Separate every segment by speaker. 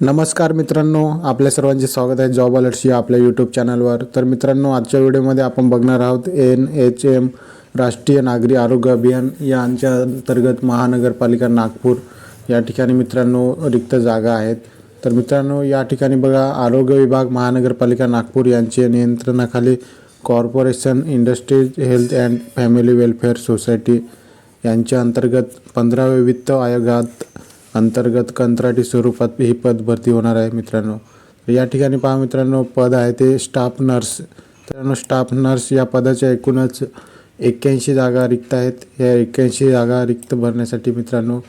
Speaker 1: नमस्कार मित्रांनो आपल्या सर्वांचे स्वागत आहे जॉब अलर्टशी आपल्या यूट्यूब चॅनलवर तर मित्रांनो आजच्या व्हिडिओमध्ये आपण बघणार आहोत एन एच एम राष्ट्रीय नागरी आरोग्य अभियान यांच्या अंतर्गत महानगरपालिका नागपूर या ठिकाणी मित्रांनो रिक्त जागा आहेत. तर मित्रांनो या ठिकाणी बघा आरोग्य विभाग महानगरपालिका नागपूर यांचे नियंत्रणाखाली corporation industries health and family welfare society यांच्या अंतर्गत पंधराव्या वित्त आयोगात अंतर्गत कंत्राटी स्वरूपात ही पद भरती होणार आहे मित्रांनो. या ठिकाणी पहा मित्रांनो पद आहे ते स्टाफ नर्स. मित्रांनो स्टाफ नर्स या पदाच्या एकूणच एक्क्याऐंशी जागा रिक्त आहेत. या एक्क्याऐंशी जागा रिक्त भरण्यासाठी मित्रांनो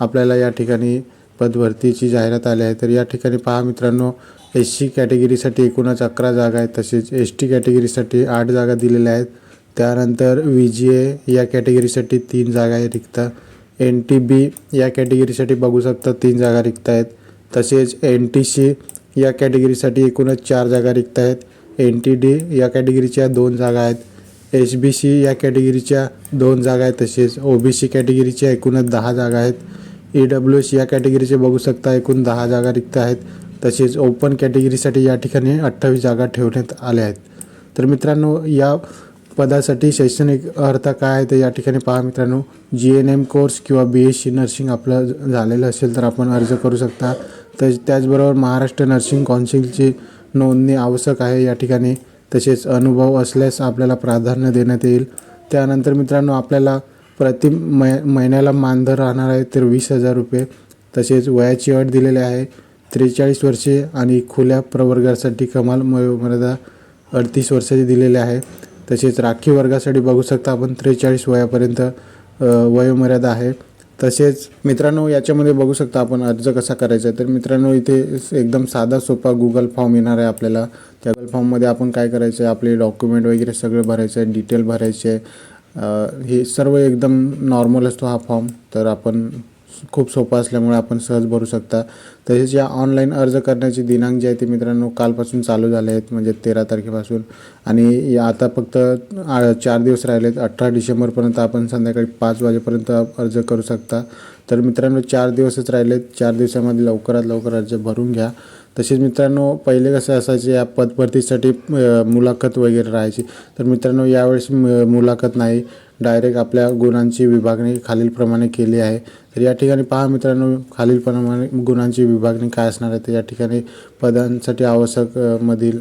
Speaker 1: आपल्याला या ठिकाणी पदभरतीची जाहिरात आली आहे. तर या ठिकाणी पहा मित्रांनो एस सी कॅटेगरीसाठी एकूणच अकरा जागा आहेत तसेच एस टी कॅटेगरीसाठी आठ जागा दिलेल्या आहेत. त्यानंतर व्ही जी ए या कॅटेगरीसाठी तीन जागा आहे रिक्त. एन टी बी या कॅटेगरीसाठी बघू शकता तीन जागा रिक्त आहेत तसेच एन टी सी या कॅटेगरीसाठी एकूणच चार जागा रिक्त आहेत एन टी डी या कॅटेगरीच्या दोन जागा आहेत. एच बी सी या कॅटेगरीच्या दोन जागा आहेत. तसेच ओ बी सी कॅटेगरीच्या एकूणच दहा जागा आहेत. ई डब्ल्यू एस या कॅटेगरीचे बघू शकता एकूण दहा जागा रिक्त आहेत तसेच ओपन कॅटेगरीसाठी या ठिकाणी अठ्ठावीस जागा ठेवण्यात आल्या आहेत. तर मित्रांनो या पदासाठी शैक्षणिक अर्हता काय आहे ते या ठिकाणी पहा मित्रांनो. जी एन एम कोर्स किंवा बी एस सी नर्सिंग आपलं झालेलं असेल तर आपण अर्ज करू शकता. तर त्याचबरोबर महाराष्ट्र नर्सिंग काउन्सिलची नोंदणी आवश्यक आहे या ठिकाणी. तसेच अनुभव असल्यास आपल्याला प्राधान्य देण्यात येईल. त्यानंतर मित्रांनो आपल्याला प्रति मै महिन्याला मानधन राहणार आहे तर वीस हजार रुपये. तसेच वयाची अट दिलेली आहे त्रेचाळीस वर्षे आणि खुल्या प्रवर्गासाठी कमाल मर्यादा अडतीस वर्षाची दिलेली आहे. तसेच राखीव वर्गासाठी बघू शकता आपण त्रेचाळीस वयापर्यंत वयोमर्यादा आहे. तसेच मित्रांनो याच्यामध्ये बघू शकता आपण अर्ज कसा करायचा आहे. तर मित्रांनो इथे एकदम साधा सोपा गुगल फॉर्म येणार आहे आपल्याला. त्या गुगल फॉर्ममध्ये आपण काय करायचं आहे? आपले डॉक्युमेंट वगैरे सगळे भरायचे आहे डिटेल भरायचे आहे. हे सर्व एकदम नॉर्मल असतो हा फॉर्म तर आपण खूप सोपा असल्यामुळे आपण सहज भरू शकता. तसेच या ऑनलाईन अर्ज करण्याची दिनांक जे आहे ते मित्रांनो कालपासून चालू झाले आहेत म्हणजे तेरा तारखेपासून. आणि आता फक्त चार दिवस राहिले आहेत अठरा डिसेंबरपर्यंत आपण संध्याकाळी पाच वाजेपर्यंत अर्ज करू शकता. तर मित्रांनो चार दिवसच राहिलेत चार दिवसामध्ये लवकरात लवकर अर्ज भरून घ्या. तसेच मित्रांनो पहिले कसं असायचे या पदभरतीसाठी मुलाखत वगैरे राहायची. तर मित्रांनो यावेळेस मुलाखत नाही. डायरेक्ट आपल्या गुणांची विभागणी खालीलप्रमाणे केली आहे. तर या ठिकाणी पहा मित्रांनो खालीलप्रमाणे गुणांची विभागणी काय असणार आहे? तर या ठिकाणी पदांसाठी आवश्यक मधील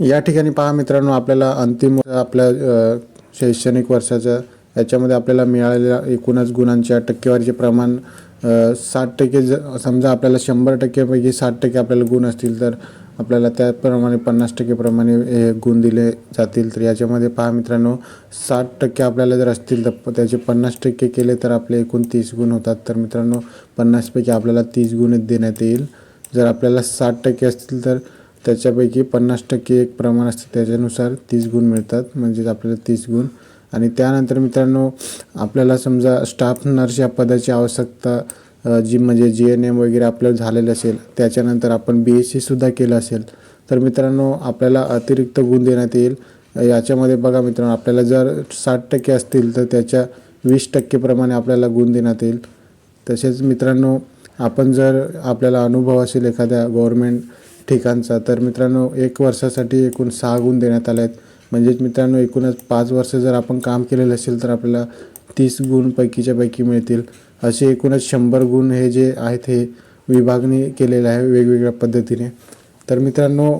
Speaker 1: या ठिकाणी पहा मित्रांनो आपल्याला अंतिम आपल्या शैक्षणिक वर्षाच्या याच्यामध्ये आपल्याला मिळालेल्या एकूणच गुणांच्या टक्केवारीचे प्रमाण साठ टक्के ज समजा आपल्याला शंभर टक्क्यापैकी साठ टक्के आपल्याला गुण असतील तर आपल्याला त्याप्रमाणे पन्नास टक्केप्रमाणे हे गुण दिले जातील. तर याच्यामध्ये पहा मित्रांनो साठ टक्के आपल्याला जर असतील तर त्याचे पन्नास टक्के केले तर आपले एकूण तीस गुण होतात. तर मित्रांनो पन्नासपैकी आपल्याला तीस गुण देण्यात येईल. जर आपल्याला साठ टक्के असतील तर त्याच्यापैकी पन्नास टक्के एक प्रमाण असते. त्याच्यानुसार तीस गुण मिळतात. म्हणजेच आपल्याला तीस गुण. आणि त्यानंतर मित्रांनो आपल्याला समजा स्टाफ नर्स या पदाची आवश्यकता जी म्हणजे जी एन एम वगैरे आपलं झालेलं असेल त्याच्यानंतर आपण बी एस सीसुद्धा केलं असेल तर मित्रांनो आपल्याला अतिरिक्त गुण देण्यात येईल. याच्यामध्ये बघा मित्रांनो आपल्याला जर साठ टक्के असतील तर त्याच्या वीस टक्केप्रमाणे आपल्याला गुण देण्यात येईल. तसेच मित्रांनो आपण जर आपल्याला अनुभव असेल एखाद्या गव्हर्मेंट ठिकाणचा तर मित्रांनो एक वर्षासाठी एकूण सहा गुण देण्यात आले आहेत म्हणजेच मित्रांनो एकूणच पाच वर्ष जर आपण काम केलेलं असेल तर आपल्याला तीस गुण पैकीच्या पैकी मिळतील. असे एकूणच शंभर गुण हे जे आहेत हे विभागणी केलेलं आहे वेगवेगळ्या पद्धतीने. तर मित्रांनो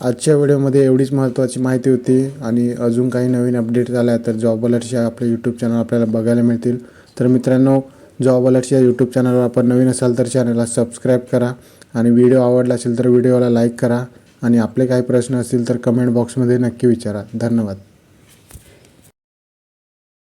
Speaker 1: आजच्या व्हिडिओमध्ये एवढीच महत्त्वाची माहिती होती आणि अजून काही नवीन अपडेट आल्या तर जॉब अलर्टच्या आपले यूट्यूब चॅनल आपल्याला बघायला मिळतील. तर मित्रांनो जॉब अलर्टच्या यूट्यूब चॅनलवर आपण नवीन असाल तर चॅनलला सबस्क्राईब करा आणि व्हिडिओ आवडला असेल तर व्हिडिओला लाईक करा आणि आपले काही प्रश्न असतील तर कमेंट बॉक्समध्ये नक्की विचारा. धन्यवाद.